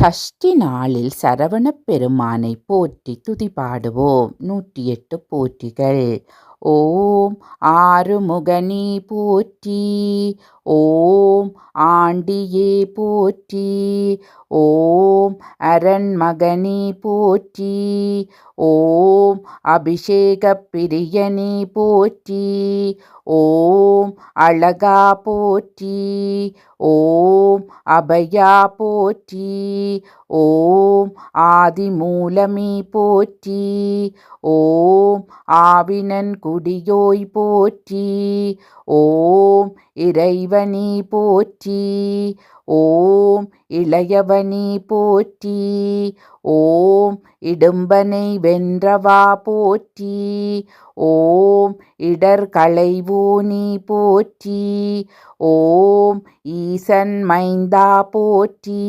சஷ்டி நாளில் சரவணப் பெருமானை போற்றி துதிபாடுவோம். நூற்றி எட்டு போற்றிகள். ஓம் ஆறுமுகனி போற்றி. ஓம் ஆண்டியே போற்றி. ஓம் அரண்மகனி போற்றி. ஓம் அபிஷேக பிரியனி போற்றி. ஓம் அழகா போற்றி. ஓம் அபயா போற்றி. ஓம் ஆதிமூலமே போற்றி. ஓம் ஆவினன் குடியோய் போற்றி. ஓம் இறைவனி போற்றி. ஓம் இளையவனி போற்றி ஓம் இடும்பனை வென்றவா போற்றி ஓம் இடர்களைவோனி போற்றி ஓம் ஈசன் மைந்தா போற்றி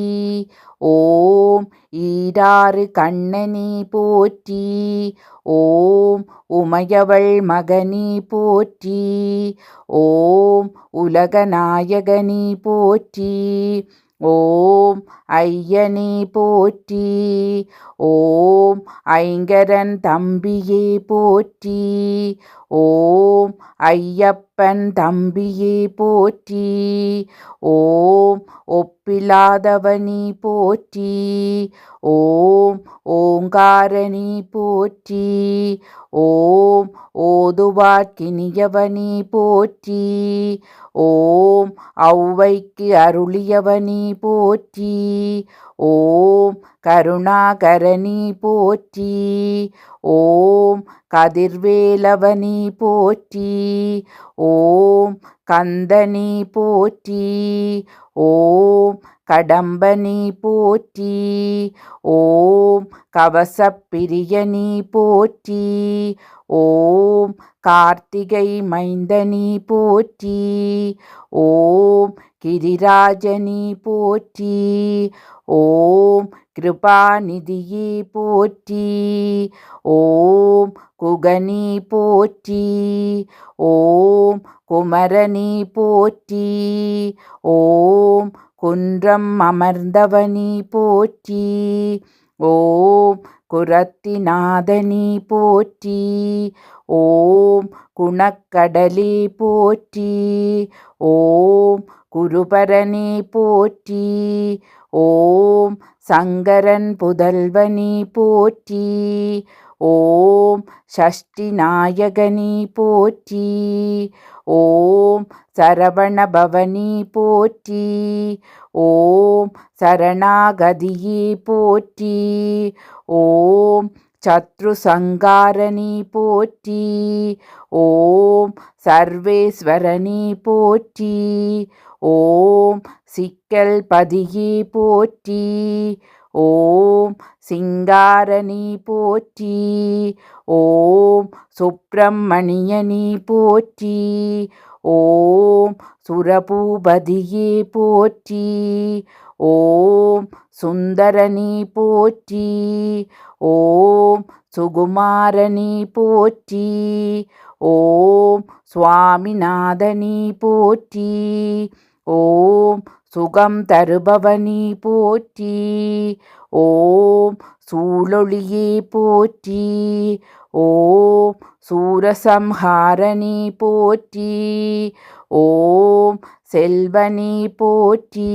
ஓம் ஈராறு கண்ணனி போற்றி. ஓம் உமையவள் மகனி போற்றி. ஓம் உலகநாயகனி போற்றி. ஓம் ஐயனே போற்றி. ஓம் ஐங்கரன் தம்பியே போற்றி. ஓம் ஐயப்பன் தம்பியே போற்றி. ஓம் ஒப்பிலாதவனி போற்றி. ஓம் ஓங்காரணி போற்றி. ஓம் ஓதுவார்க்கினியவனி போற்றி. ஓம் ஔவைக்கு அருளியவனி போற்றி. ஓம் கருணாகரணி போற்றி. ஓம் கதிர்வேலவனி போற்றி. ஓம் கந்தனி போற்றி. ஓம் கடம்பனி போற்றி ஓம் கவசப்பிரியனி போற்றி ஓம் கார்த்திகை மைந்தனி போற்றி ஓம் கிரிராஜனி போற்றி ஓம் கிருபாநிதியே போற்றி ஓம் குகனி போற்றி ஓம் குமரனி போற்றி ஓம் குன்றம் அமர்ந்தவனி போற்றி. ஓம் குரத்திநாதனி போற்றி. ஓம் குணக்கடலே போற்றி. ஓம் குருபரணி போற்றி. ஓம் சங்கரன் புதல்வனி போற்றி. ஓம் ஷஷ்டி நாயகனி போற்றி. ஓம் சரவண பவனி போற்றி. ஓம் சரணாகதியே போற்றி. ஓம் சத்ரு சங்காரணி போற்றி. ஓம் சர்வேஸ்வரணி போற்றி. ஓம் சிக்கல் பதியே போற்றி. ஓம் சிங்காரணி போற்றி ஓம் சுப்பிரமணியனி போற்றி ஓம் சுரபூபதியே போற்றி ஓம் சுந்தரணி போற்றி ஓம் சுகுமாரணி போற்றி ஓம் சுவாமிநாதனி போற்றி ஓம் சுகம் தருபவனி போற்றி ஓம் சூழொளியே போற்றி ஓம் சூரசம்ஹாரணி போற்றி ஓம் செல்வனி போற்றி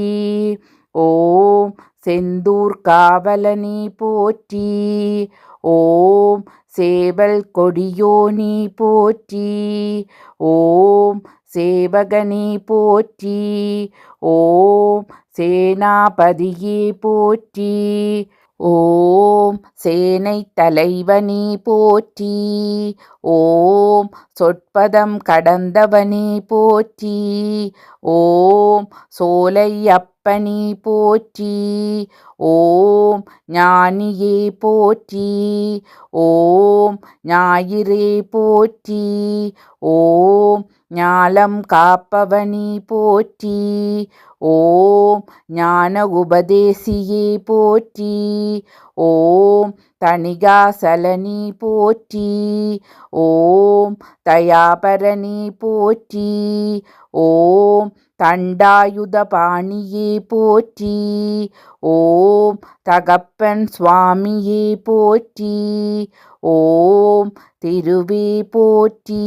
ஓம் செந்தூர் காவலனி போற்றி ஓம் சேவல் கொடியோனி போற்றி ஓம் சேவகனே போற்றி. ஓம் சேனாபதியே போற்றி. ஓம் சேனை தலைவனி போற்றி. ஓம் சொற்பதம் கடந்தவனி போற்றி. ஓம் சோலை அப்பனி போற்றி. ஓம் ஞானியே போற்றி. ஓம் ஞாயிறே போற்றி. ஓம் ஞாலம் காப்பவனி போற்றி. ஓம் ஞான உபதேசியே போற்றி. ஓம் தணிகாசலனி போற்றி. ஓம் தயாபரணி போற்றி. ஓம் தண்டாயுத பாணியே போற்றி. ஓம் தகப்பன் சுவாமியே போற்றி. ஓம் திருவே போற்றி.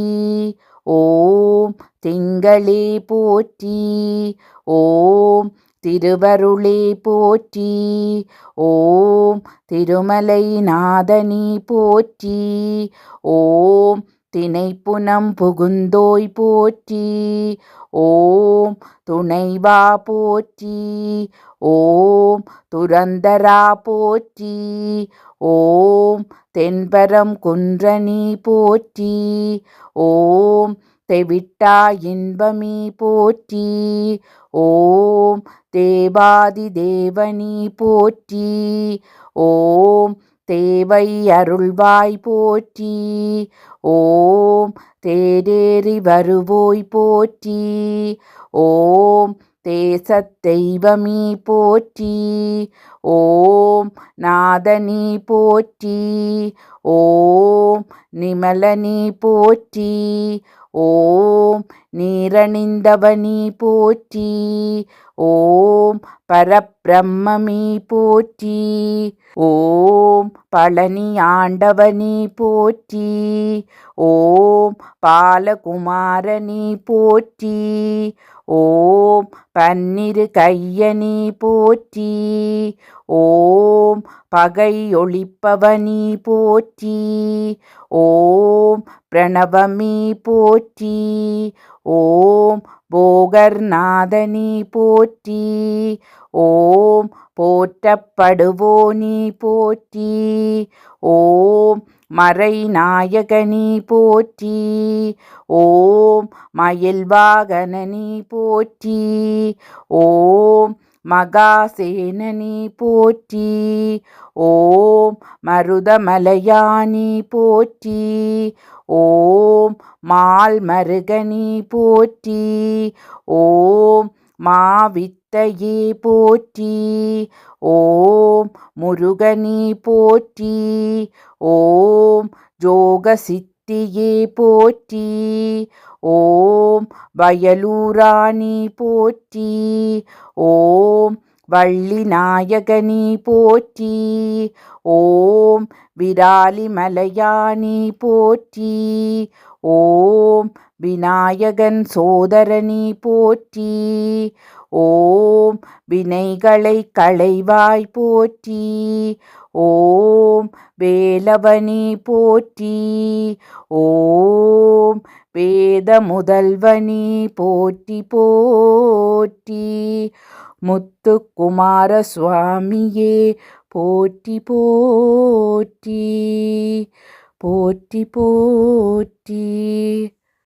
ஓம் திங்களே போற்றி. ஓம் திருவருளே போற்றி. ஓம் திருமலை நாதனி போற்றி. ஓம் திணைப்புனம் புகுந்தோய் போற்றி. ஓம் துணைவா போற்றி. ஓம் துரந்தரா போற்றி. ஓம் தென்பரம் குன்றனி போற்றி. ஓம் தெவிட்டா இன்பமீ போற்றி. ஓம் தேவாதி தேவனி போற்றி. ஓம் தேவை அருள்வாய் போற்றி. ஓம் தேரேறி வருவோய் போற்றி. ஓம் தேசத் தெய்வமீ போற்றி. ஓம் நாதனி போற்றி. ஓம் நிமலனி போற்றி. ஓம் நீரணிந்தவனி போற்றி. ஓம் பரபிரம்மமி போற்றி. ஓம் பழனி ஆண்டவனி போற்றி. ஓம் பாலகுமாரனி போற்றி. ஓம் பன்னிரு கையனி போற்றி. ஓம் பகை ஒளிப்பவனி போற்றி. ஓம் பிரணவமீ போற்றி. ஓம் போகர்நாதனி போற்றி. ஓம் போற்றப்படுவோனி போற்றி. ஓம் மறைநாயகனி போற்றி. ஓம் மயில்வாகனனி போற்றி. ஓம் மகாசேனனி போற்றி. ஓம் மருதமலையானி போற்றி. ஓம் மால் மருகனி போற்றி. ஓம் மாவித்தையே போற்றி. ஓம் முருகனி போற்றி. ஓம் ஜோகசித் சக்தியே போற்றி ஓம் வயலூராணி போற்றி ஓம் வள்ளி நாயகனி போற்றி ஓம் விராலி மலையானி போற்றி ஓம் விநாயகன் சோதரனி போற்றி ஓம் வினைகளை களைவாய் போற்றி ஓம் வேலவனி போற்றி. ஓம் வேத முதல்வனி போற்றி போற்றி. முத்துக்குமார சுவாமியே போற்றி போற்றி. போற்றி போற்றி.